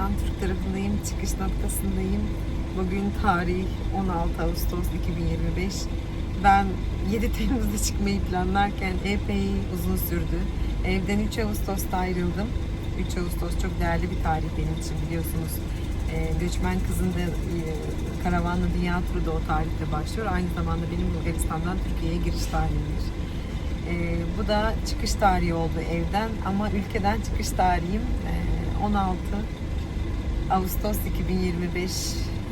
Gürcistan Türk tarafındayım. Çıkış noktasındayım. Bugün tarih 16 Ağustos 2025. Ben 7 Temmuz'da çıkmayı planlarken epey uzun sürdü. Evden 3 Ağustos'ta ayrıldım. 3 Ağustos çok değerli bir tarih benim için biliyorsunuz. Ee, Göçmen Kızın da e, Karavanlı Dünya Turu da o tarihte başlıyor. Aynı zamanda benim Bulgaristan'dan Türkiye'ye giriş tarihimdir. Ee, bu da çıkış tarihi oldu evden ama ülkeden çıkış tarihim e, 16 Ağustos 2025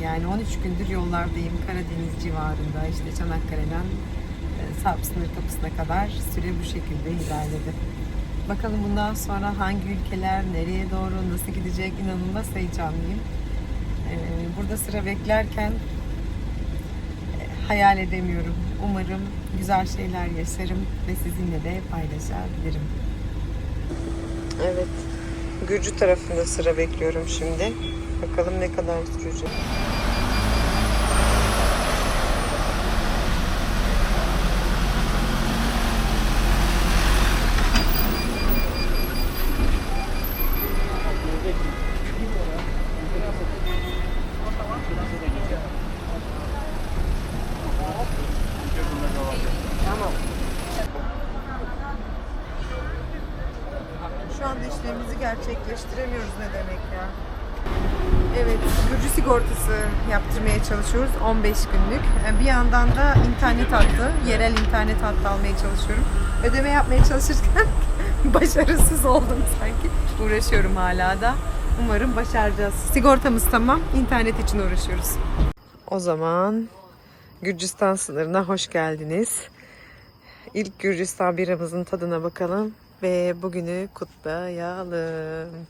yani 13 gündür yollardayım Karadeniz civarında işte Çanakkale'den e, Sarp sınır kapısına kadar süre bu şekilde ilerledi. Bakalım bundan sonra hangi ülkeler, nereye doğru, nasıl gidecek inanılmaz heyecanlıyım. Ee, burada sıra beklerken e, hayal edemiyorum. Umarım güzel şeyler yaşarım ve sizinle de paylaşabilirim. Evet, Gürcü tarafında sıra bekliyorum şimdi. Bakalım ne kadar sürecek. Şu anda işlemimizi gerçekleştiremiyoruz ne demek ya. Evet, Gürcü sigortası yaptırmaya çalışıyoruz 15 günlük. Ee, Bir yandan da internet hattı, yerel internet hattı almaya çalışıyorum. Ödeme yapmaya çalışırken başarısız oldum sanki. Uğraşıyorum hala da. Umarım başaracağız. Sigortamız tamam, internet için uğraşıyoruz. O zaman Gürcistan sınırına hoş geldiniz. İlk Gürcistan biramızın tadına bakalım ve bugünü kutlayalım.